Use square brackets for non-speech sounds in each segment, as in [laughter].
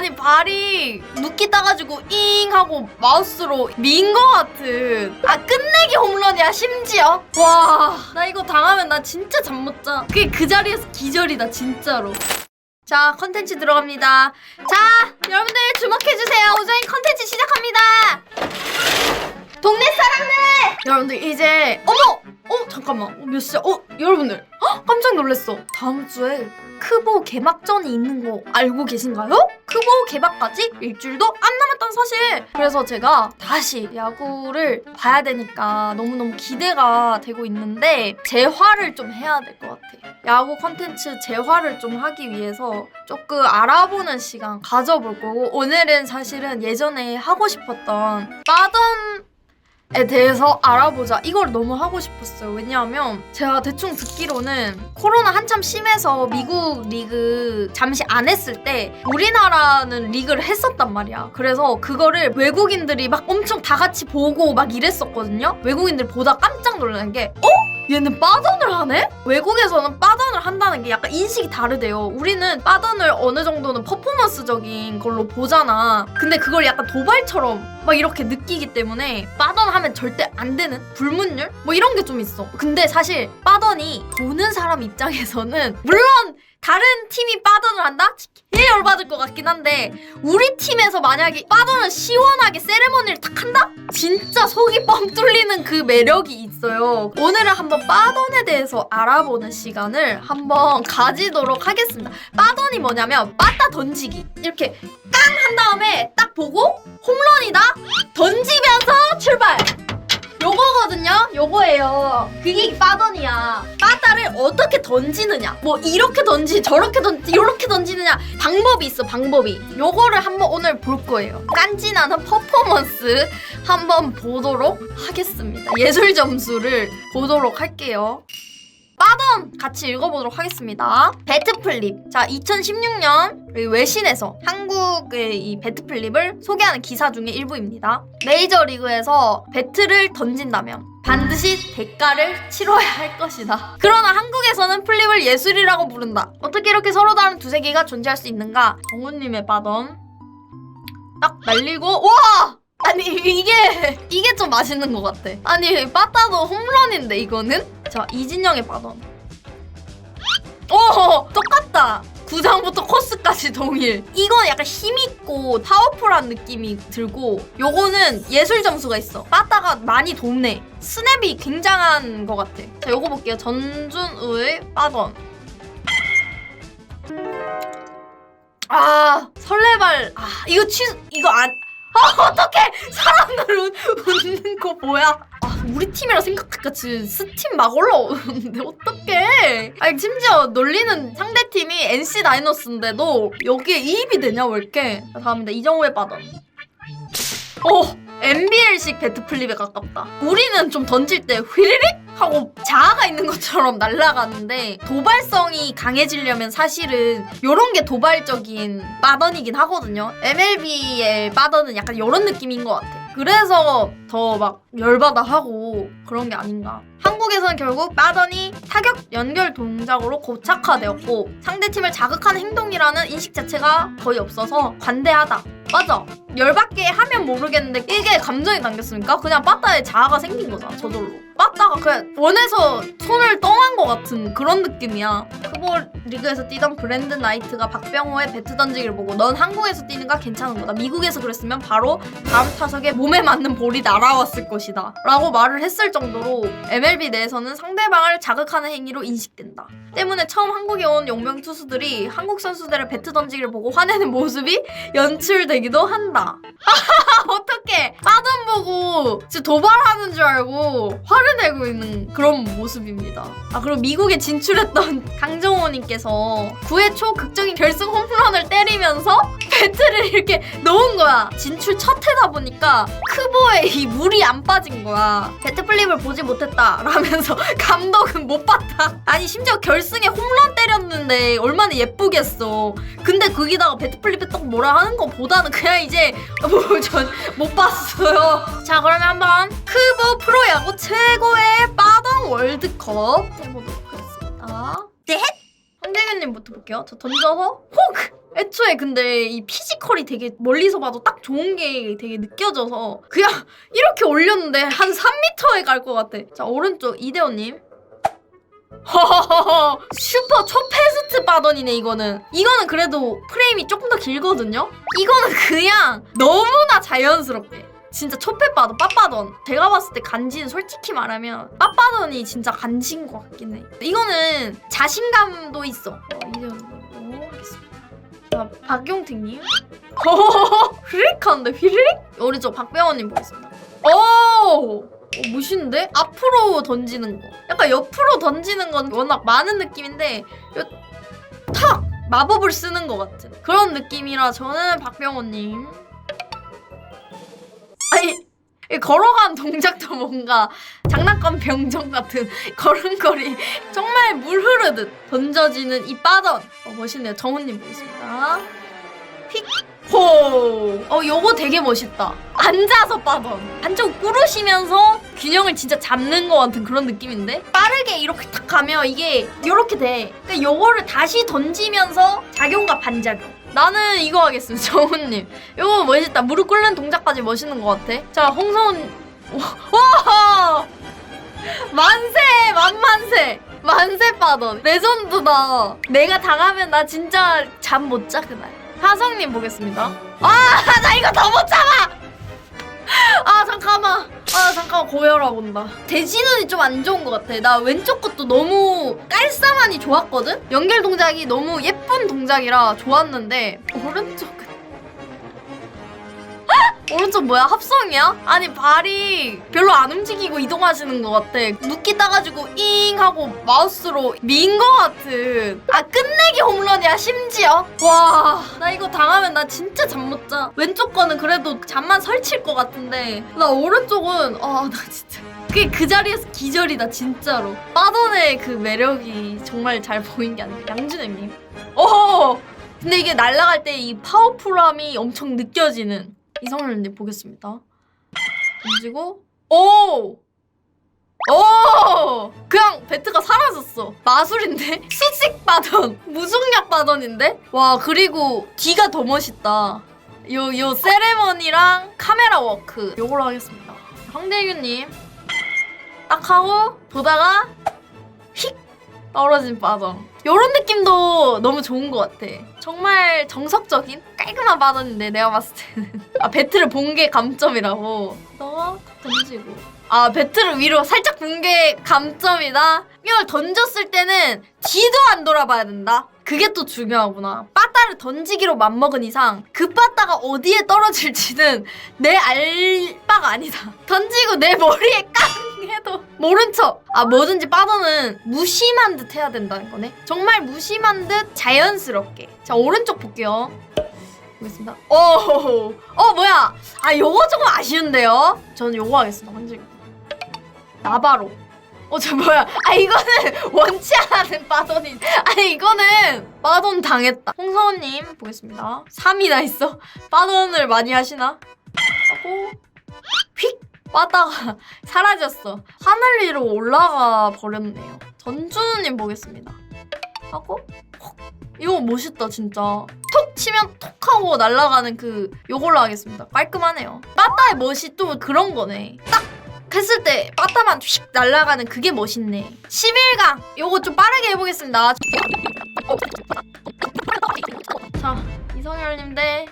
아니 발이 눕기 따가지고 잉 하고 마우스로 민 거 같은 아 끝내기 홈런이야 심지어 와 나 이거 당하면 나 진짜 잠 못 자. 그게 그 자리에서 기절이다 진짜로. 자 컨텐츠 들어갑니다. 자 여러분들 주목해주세요. 오전이 컨텐츠 시작합니다. 동네 사람들 여러분들 이제 어머 어 잠깐만 어, 몇 시야? 어 여러분들 헉, 깜짝 놀랐어. 다음 주에 크보 개막전이 있는 거 알고 계신가요? 크보 개막까지 일주일도 안 남았다는 사실. 그래서 제가 다시 야구를 봐야 되니까 너무너무 기대가 되고 있는데 재화를 좀 해야 될 것 같아. 야구 컨텐츠 재화를 좀 하기 위해서 조금 알아보는 시간 가져볼 거고 오늘은 사실은 예전에 하고 싶었던 빠던 에 대해서 알아보자. 이걸 너무 하고 싶었어요. 왜냐하면 제가 대충 듣기로는 코로나 한참 심해서 미국 리그 잠시 안 했을 때 우리나라는 리그를 했었단 말이야. 그래서 그거를 외국인들이 막 엄청 다 같이 보고 막 이랬었거든요. 외국인들 보다 깜짝 놀라는 게 어? 얘는 빠던을 하네? 외국에서는 빠던을 한다는 게 약간 인식이 다르대요. 우리는 빠던을 어느 정도는 퍼포먼스적인 걸로 보잖아. 근데 그걸 약간 도발처럼 막 이렇게 느끼기 때문에 빠던 하면 절대 안 되는 불문율? 뭐 이런 게 좀 있어. 근데 사실 빠던이 보는 사람 입장에서는 물론 다른 팀이 빠던을 한다? 열받을 것 같긴 한데 우리 팀에서 만약에 빠던을 시원하게 세레머니를 탁 한다? 진짜 속이 뻥 뚫리는 그 매력이 있어요. 오늘은 한번 빠던에 대해서 알아보는 시간을 한번 가지도록 하겠습니다. 빠던이 뭐냐면 빠따 던지기. 이렇게 깡 한 다음에 딱 보고 홈런이다? 던지면 요거예요. 그게 빠던이야. 빠따를 어떻게 던지느냐. 뭐 이렇게 던지, 저렇게 던지, 이렇게 던지느냐. 방법이 있어, 방법이. 요거를 한번 오늘 볼 거예요. 깐지나는 퍼포먼스 한번 보도록 하겠습니다. 예술 점수를 보도록 할게요. 빠던 같이 읽어보도록 하겠습니다. 배트플립. 자, 2016년 외신에서 한국의 이 배트플립을 소개하는 기사 중에 일부입니다. 메이저리그에서 배트를 던진다면 반드시 대가를 치러야 할 것이다. 그러나 한국에서는 플립을 예술이라고 부른다. 어떻게 이렇게 서로 다른 두세 개가 존재할 수 있는가? 정우님의 빠던. 딱 날리고, 와! 아니 이게 이게 좀 맛있는 것 같아. 아니 빠따도 홈런인데 이거는 자 이진영의 빠던. 오 똑같다. 구장부터 코스까지 동일. 이건 약간 힘있고 파워풀한 느낌이 들고 요거는 예술 점수가 있어. 빠따가 많이 돕네. 스냅이 굉장한 것 같아. 자 요거 볼게요. 전준우의 빠던. 아 설레발 아 이거 취 이거 안 아 어떡해! 사람들 웃, 웃는 거 뭐야? 아 우리 팀이라 생각하니까? 지금 스팀 막 올라오는데 어떡해? 아니 심지어 놀리는 상대 팀이 NC 다이노스인데도 여기에 이입이 되냐 왜 이렇게. 자, 다음입니다. 이정우의 빠던. 어 NBL식 배트플립에 가깝다 우리는 좀 던질 때 휘리릭 하고 자아가 있는 것처럼 날아가는데 도발성이 강해지려면 사실은 요런 게 도발적인 빠던이긴 하거든요. MLB의 빠던은 약간 요런 느낌인 것 같아. 그래서 더 막 열받아 하고 그런 게 아닌가. 한국에서는 결국 빠던이 타격 연결 동작으로 고착화되었고 상대팀을 자극하는 행동이라는 인식 자체가 거의 없어서 관대하다. 맞아. 열받게 하면 모르겠는데 이게 감정이 담겼으니까 그냥 빠따에 자아가 생긴 거잖아 저절로. 빠따가 그냥 원해서 손을 떠난 것 같은 그런 느낌이야. 크보 리그에서 뛰던 브랜든 나이트가 박병호의 배트 던지기를 보고 넌 한국에서 뛰는 거 괜찮은 거다. 미국에서 그랬으면 바로 다음 타석에 몸에 맞는 볼이 날아왔을 것이다. 라고 말을 했을 정도로 MLB 내에서는 상대방을 자극하는 행위로 인식된다. 때문에 처음 한국에 온 용병 투수들이 한국 선수들의 배트 던지기를 보고 화내는 모습이 [laughs] 연출되기도 한다. [laughs] 어떻게 빠던 보고 진짜 도발하는 줄 알고 화를 내고 있는 그런 모습입니다. 아 그리고 미국에 진출했던 [laughs] 강정호님께서 9회 초 극적인 결승 홈런을 때리면서 [laughs] 배트를 이렇게 놓은 거야. 진출 첫 해다 보니까 크보에 이 물이 안 빠진 거야. 배트 플립을 보지 못했다 라면서 감독은 못 봤다. 아니 심지어 결승에 홈런 때렸는데 얼마나 예쁘겠어. 근데 거기다가 배트 플립에 딱 뭐라 하는 것보다는 그냥 이제 뭐전못 봤어요. 자 그러면 한번 크보 프로야구 최고의 빠던 월드컵 해보도록 하겠습니다. 네. 황재균님부터 볼게요. 저 던져서 훅 애초에 근데 이 피지컬이 되게 멀리서 봐도 딱 좋은 게 되게 느껴져서 그냥 이렇게 올렸는데 한 3m에 갈 것 같아. 자 오른쪽 이대호님. 허허허허. 슈퍼 초패스트 바던이네 이거는. 이거는 그래도 프레임이 조금 더 길거든요? 이거는 그냥 너무나 자연스럽게. 진짜 초패 바던 빠빠던. 제가 봤을 때 간지는 솔직히 말하면 빠빠던이 진짜 간지인 것 같긴 해. 이거는 자신감도 있어. 어, 이대호님 오 하겠습니다. 자 박용택님? 허허허 휘릭한데 휘릭? 오른쪽 박병원님 보겠습니다. 오 어, 멋있는데? 앞으로 던지는 거. 약간 옆으로 던지는 건 워낙 많은 느낌인데, 요, 탁! 마법을 쓰는 것 같은 그런 느낌이라 저는 박병호님. 아니, 이 걸어간 동작도 뭔가 장난감 병정 같은 [laughs] 걸음걸이. 정말 물 흐르듯 던져지는 이 빠던. 어, 멋있네요. 정훈님 보겠습니다. 휙! 호! 어, 요거 되게 멋있다. 앉아서 빠던. 한쪽 꾸르시면서 균형을 진짜 잡는 것 같은 그런 느낌인데? 빠르게 이렇게 탁 가면 이게 이렇게 돼. 그러니까 요거를 다시 던지면서 작용과 반작용. 나는 이거 하겠습니다, [laughs] 정훈님. 요거 멋있다. 무릎 꿇는 동작까지 멋있는 것 같아. 자, 홍성훈. [laughs] 와! 만세! 만만세! 만세 빠던. 레전드다. 내가 당하면 나 진짜 잠 못 자, 그날. 하성님 보겠습니다. 아, [laughs] 나 이거 더 못 참아! 아, 잠깐만. 아, 잠깐만. 고혈압 온다. 대진운이 좀 안 좋은 것 같아. 나 왼쪽 것도 너무 깔쌈하니 좋았거든? 연결 동작이 너무 예쁜 동작이라 좋았는데, 오른쪽은. 오른쪽 뭐야? 합성이야? 아니 발이 별로 안 움직이고 이동하시는 것 같아. 눕기 따가지고 잉 하고 마우스로 민 것 같은. 아 끝내기 홈런이야 심지어. 와 나 이거 당하면 나 진짜 잠 못 자. 왼쪽 거는 그래도 잠만 설칠 것 같은데 나 오른쪽은 아 나 진짜. 그게 그 자리에서 기절이다 진짜로. 빠던의 그 매력이 정말 잘 보인 게 아니라 양준혜님. 어. 근데 이게 날아갈 때 이 파워풀함이 엄청 느껴지는 이성윤님 보겠습니다. 던지고 오! 오! 그냥 배트가 사라졌어. 마술인데? [laughs] 수직 바던. 무중력 바던인데? 와, 그리고 뒤가 더 멋있다. 요, 요 세레머니랑 카메라 워크. 요걸로 하겠습니다. 황대규님. 딱 하고, 보다가, 휙! 떨어진 바던. 요런 느낌도 너무 좋은 것 같아. 정말 정석적인 깔끔한 바던인데 내가 봤을 때는 아 배트를 본 게 감점이라고. 너 던지고. 아 배트를 위로 살짝 본 게 감점이다. 이걸 던졌을 때는 뒤도 안 돌아봐야 된다. 그게 또 중요하구나. 빠따를 던지기로 맘먹은 이상 그 빠따가 어디에 떨어질지는 내 알바가 아니다. 던지고 내 머리에 깡 해도 모른 척. 아 뭐든지 빠더는 무심한 듯 해야 된다는 거네. 정말 무심한 듯 자연스럽게. 자 오른쪽 볼게요. 보겠습니다. 오, 어 뭐야? 아 요거 조금 아쉬운데요. 저는 요거 하겠습니다. 한지 나바로. 어 저 뭐야? 아 이거는 [laughs] 원치 않는 빠돈이. 아니 이거는 빠돈 당했다. 홍서원님 보겠습니다. 3이나 있어. 빠돈을 많이 하시나? 하고 휙 빠다가 [laughs] 사라졌어. 하늘 위로 올라가 버렸네요. 전준우님 보겠습니다. 하고 헉, 이거 멋있다 진짜. 톡 치면 톡 하고 날아가는 그 요걸로 하겠습니다. 깔끔하네요. 빠따의 멋이 또 그런 거네. 딱 했을 때 빠따만 휙 날아가는 그게 멋있네. 11강 요거 좀 빠르게 해보겠습니다. 자 이성열님 대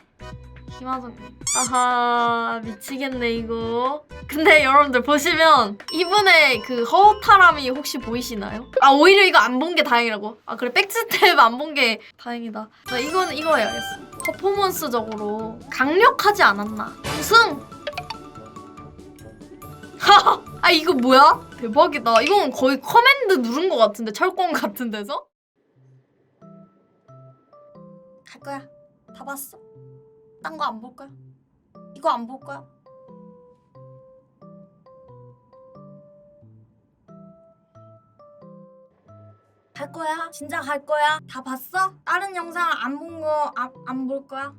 김하성님. 아하 미치겠네 이거. 근데 여러분들 보시면 이분의 그 허탈함이 혹시 보이시나요? 아 오히려 이거 안 본 게 다행이라고. 아 그래 백스텝 안 본 게 다행이다. 나 이거는 이거 해야겠어. 퍼포먼스적으로 강력하지 않았나? 우승. 하하. [laughs] 아 이거 뭐야? 대박이다. 이건 거의 커맨드 누른 것 같은데 철권 같은 데서? 갈 거야. 다 봤어. 딴 거 안볼 거야. 이거 안볼 거야. 갈 거야? 진짜 갈 거야? 다 봤어? 다른 영상 안 본 거안볼 거야?